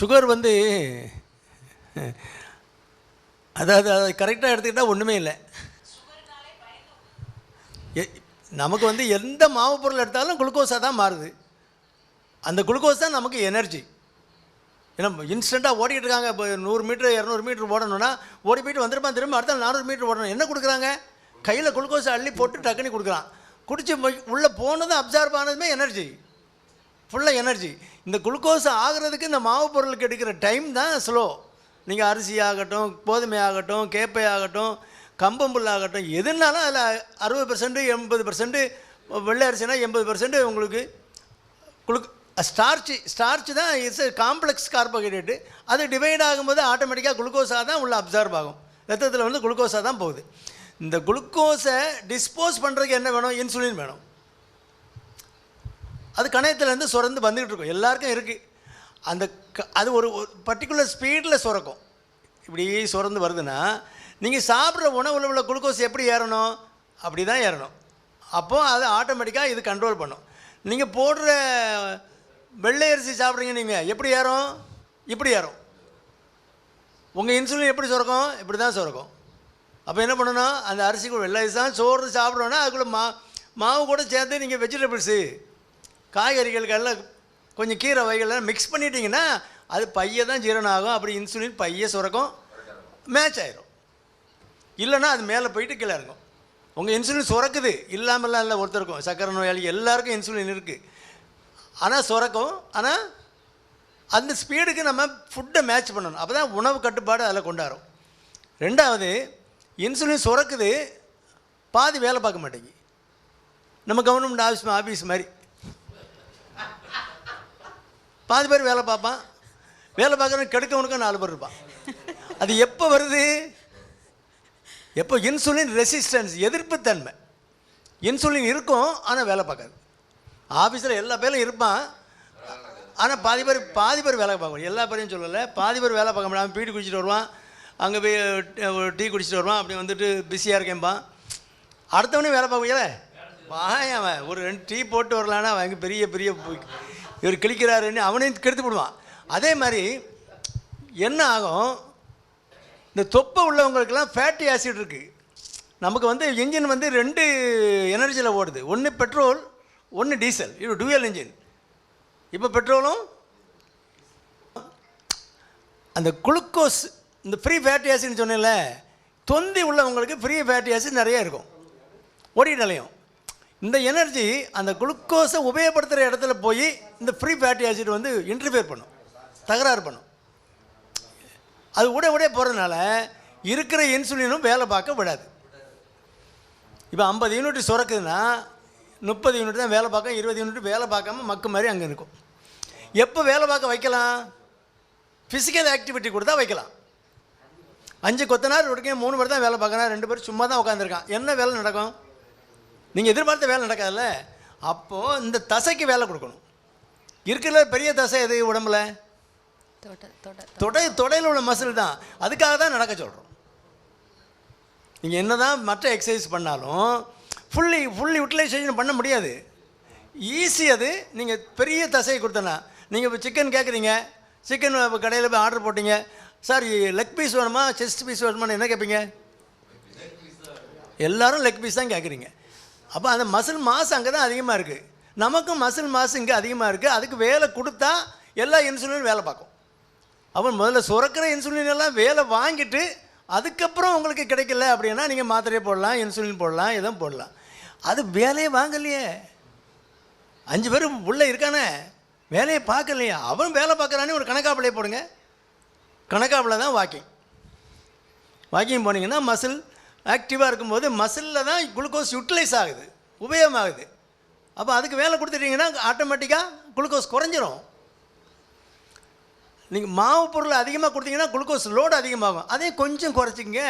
Sugar வந்து அதாவது அதை கரெக்டாக எடுத்துக்கிட்டால் ஒன்றுமே இல்லை. எ- நமக்கு வந்து எந்த மாவு பொருள் எடுத்தாலும் குளுக்கோஸாக தான் மாறுது. அந்த குளுக்கோஸ் தான் நமக்கு எனர்ஜி ஏன்னா இன்ஸ்டண்ட்டாக ஓடிட்டு இருக்காங்க. இப்போ நூறு மீட்ரு இரநூறு மீட்ரு ஓடணும்னா ஓடி போயிட்டு வந்துருப்பான் திரும்ப அடுத்த நானூறு மீட்ரு ஓடணும். என்ன கொடுக்குறாங்க? கையில் குளுக்கோஸை அள்ளி போட்டு டக்குனி கொடுக்குறான் குடிச்சு உள்ளே போனதும் அப்சார்ப் ஆனதுமே எனர்ஜி ஃபுல்லாக எனர்ஜி இந்த குளுக்கோஸ் ஆகிறதுக்கு இந்த மாவு பொருளுக்கு எடுக்கிற டைம் தான் ஸ்லோ நீங்கள் அரிசி ஆகட்டும் கோதுமை ஆகட்டும் கேப்பை ஆகட்டும் கம்பம்புல் ஆகட்டும் எதுனாலும் அதில் அறுபது பர்சன்ட் எண்பது பர்சன்ட் வெள்ளை அரிசினா எண்பது பர்சன்ட் உங்களுக்கு குளுக் ஸ்டார்ச்சு ஸ்டார்ச் தான் இட்ஸ் காம்ப்ளெக்ஸ் கார்போஹைட்ரேட்டு அது டிவைட் ஆகும்போது ஆட்டோமேட்டிக்காக குளுக்கோஸாக தான் உள்ள அப்சர்வ் ஆகும். ரத்தத்தில் வந்து குளுக்கோஸாக தான் போகுது. இந்த குளுக்கோஸை டிஸ்போஸ் பண்ணுறதுக்கு என்ன வேணும்? இன்சுலின் வேணும். அது கணையத்துலேருந்து சுரந்து வந்துக்கிட்டு இருக்கும். எல்லாருக்கும் இருக்குது அந்த க- அது ஒரு பர்டிகுலர் ஸ்பீடில் சுரக்கும். இப்படி சுரந்து வருதுன்னா நீங்கள் சாப்பிட்ற உணவு உள்ள குளுக்கோஸ் எப்படி ஏறணும்? அப்படி தான் ஏறணும். அப்போது அது ஆட்டோமேட்டிக்காக இது கண்ட்ரோல் பண்ணும். நீங்கள் போடுற வெள்ளை அரிசி சாப்பிட்றீங்க நீங்கள் எப்படி ஏறும்? இப்படி ஏறும். உங்கள் இன்சுலின் எப்படி சுரக்கும்? இப்படி தான் சுரக்கும். அப்போ என்ன பண்ணணும்? அந்த அரிசிக்குள்ள வெள்ளை அரிசி தான் சோறு சாப்பிட்றோன்னா அதுக்குள்ளே மா மாவு கூட சேர்த்து நீங்கள் வெஜிடபிள்ஸு காய்கறிகளுக்கெல்லாம் கொஞ்சம் கீரை வகைகள்லாம் மிக்ஸ் பண்ணிட்டீங்கன்னா அது பைய தான் ஜீரணம் ஆகும் அப்படி இன்சுலின் பைய சுரக்கும். மேட்ச் ஆயிரும். இல்லைன்னா அது மேலே போயிட்டு கீழே இருக்கும் உங்கள் இன்சுலின் சுரக்குது. இல்லாமல்லாம் இல்லை ஒருத்தருக்கும். சக்கரை நோயாளி எல்லாருக்கும் இன்சுலின் இருக்குது ஆனால் சுரக்கும். ஆனால் அந்த ஸ்பீடுக்கு நம்ம ஃபுட்டை மேட்ச் பண்ணணும். அப்போ தான் உணவு கட்டுப்பாடு அதில் கொண்டாடும். ரெண்டாவது இன்சுலின் சுரக்குது. பாதி வேலை பார்க்க மாட்டேங்கி நம்ம கவர்மெண்ட் ஆஃபீஸ் ஆஃபீஸ் மாதிரி. பாதி பேர் வேலை பார்ப்பான். வேலை பார்க்குறவன் கெடுக்கவனுக்கும் நாலு பேர் இருப்பான். அது எப்போ வருது? எப்போ இன்சுலின் ரெசிஸ்டன்ஸ் எதிர்ப்புத்தன்மை இன்சுலின் இருக்கும் ஆனால் வேலை பார்க்காது. ஆஃபீஸில் எல்லா பேரும் இருப்பான். ஆனால் பாதி பேர் பாதி பேர் வேலை பார்க்கணும் எல்லா பேரையும் சொல்லலை. பாதி பேர் வேலை பார்க்க முடியாமல் பீடி குடிச்சிட்டு வருவான். அங்கே போய் ஒரு டீ குடிச்சிட்டு வருவான். அப்படி வந்துட்டு பிஸியாக இருக்கேன்பான் அடுத்தவனே வேலை பார்க்கல வாயன் அவன். ஒரு ரெண்டு டீ போட்டு வரலான்னா அவன் பெரிய பெரிய இவர் கிழிக்கிறாருன்னு அவனையும் கெடுத்து விடுவான் அதே மாதிரி என்ன ஆகும்? இந்த தொப்பை உள்ளவங்களுக்கெல்லாம் ஃபேட்டி ஆசிட் இருக்குது நமக்கு வந்து இன்ஜின் வந்து ரெண்டு எனர்ஜியில் ஓடுது. ஒன்று பெட்ரோல் ஒன்று டீசல் இது டூயல் இன்ஜின் இப்போ பெட்ரோலும் அந்த குளுக்கோஸ் இந்த ஃப்ரீ ஃபேட்டி ஆசிட்னு சொன்னேன்ல தொந்தி உள்ளவங்களுக்கு ஃப்ரீ ஃபேட்டி ஆசிட் நிறைய இருக்கும். ஓடி நிலையம் இந்த எனர்ஜி அந்த குளுக்கோஸை உபயோகப்படுத்துகிற இடத்துல போய் இந்த ஃப்ரீ ஃபேட்டி ஆசிட் வந்து இன்டர்ஃபியர் பண்ணும். தகராறு பண்ணும். அது உடைய உடைய போகிறதுனால இருக்கிற இன்சுலினும் வேலை பார்க்க விடாது. இப்போ ஐம்பது யூனிட் சுரக்குதுன்னா முப்பது யூனிட் தான் வேலை பார்க்க இருபது யூனிட் வேலை பார்க்காம மக்கு மாதிரி அங்கே இருக்கும். எப்போ வேலை பார்க்க வைக்கலாம்? ஃபிசிக்கல் ஆக்டிவிட்டி கொடுத்தா வைக்கலாம். அஞ்சு கொத்தனார் இருக்கேன் மூணு பேர் தான் வேலை பார்க்கணும் ரெண்டு பேர் சும்மா தான் உட்காந்துருக்கான் என்ன வேலை நடக்கும்? நீங்கள் எதிர்பார்த்த வேலை நடக்காதுல்ல? அப்போது இந்த தசைக்கு வேலை கொடுக்கணும். இருக்கிற பெரிய தசை எது உடம்புல? தொட தொட தொடை. தொடையில் உள்ள மசில் தான். அதுக்காக தான் நடக்க சொல்கிறோம் நீங்கள் என்ன தான் மற்ற எக்ஸசைஸ் பண்ணாலும் ஃபுல்லி ஃபுல் யூட்டிலைசேஷன் பண்ண முடியாது. ஈஸி அது. நீங்கள் பெரிய தசையை கொடுத்தனா. நீங்கள் இப்போ சிக்கன் கேட்குறீங்க சிக்கன் கடையில் போய் ஆர்டர் போட்டீங்க. சார் லெக் பீஸ் வேணுமா? செஸ்ட் பீஸ் வேணுமான்னு என்ன கேட்பீங்க எல்லாரும் லெக் பீஸ் தான் கேட்குறீங்க அப்போ அந்த மசில் மாஸ் அங்கே தான் அதிகமாக இருக்குது நமக்கும் மசில் மாஸ் இங்கே அதிகமாக இருக்குது அதுக்கு வேலை கொடுத்தா எல்லா இன்சுலினும் வேலை பார்க்கும். அப்போ முதல்ல சுரக்கிற இன்சுலின் எல்லாம் வேலை வாங்கிட்டு அதுக்கப்புறம் உங்களுக்கு கிடைக்கல அப்படின்னா நீங்கள் மாத்திரையை போடலாம் இன்சுலின் போடலாம் எதுவும் போடலாம். அது வேலையை வாங்கலையே. அஞ்சு பேர் உள்ளே இருக்கானே. வேலையை பார்க்கலையே. அவன் வேலை பார்க்குறானே ஒரு கணக்காப்பிளையை போடுங்க. கணக்காப்பிளை தான் வாக்கிங் வாக்கிங் போனீங்கன்னா மசில் ஆக்டிவாக இருக்கும்போது மசிலில் தான் குளுக்கோஸ் யூட்டிலைஸ் ஆகுது உபயோகமாகுது. அப்போ அதுக்கு வேலை கொடுத்துட்டிங்கன்னா ஆட்டோமேட்டிக்காக குளுக்கோஸ் குறைஞ்சிரும். நீங்கள் மாவு பொருள் அதிகமாக கொடுத்தீங்கன்னா குளுக்கோஸ் லோடு அதிகமாகும். அதே கொஞ்சம் குறைச்சிங்க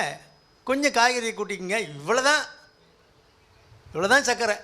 கொஞ்சம் காய்கறி கூட்டிக்கங்க. இவ்வளோ தான் இவ்வளோ தான் சர்க்கரை.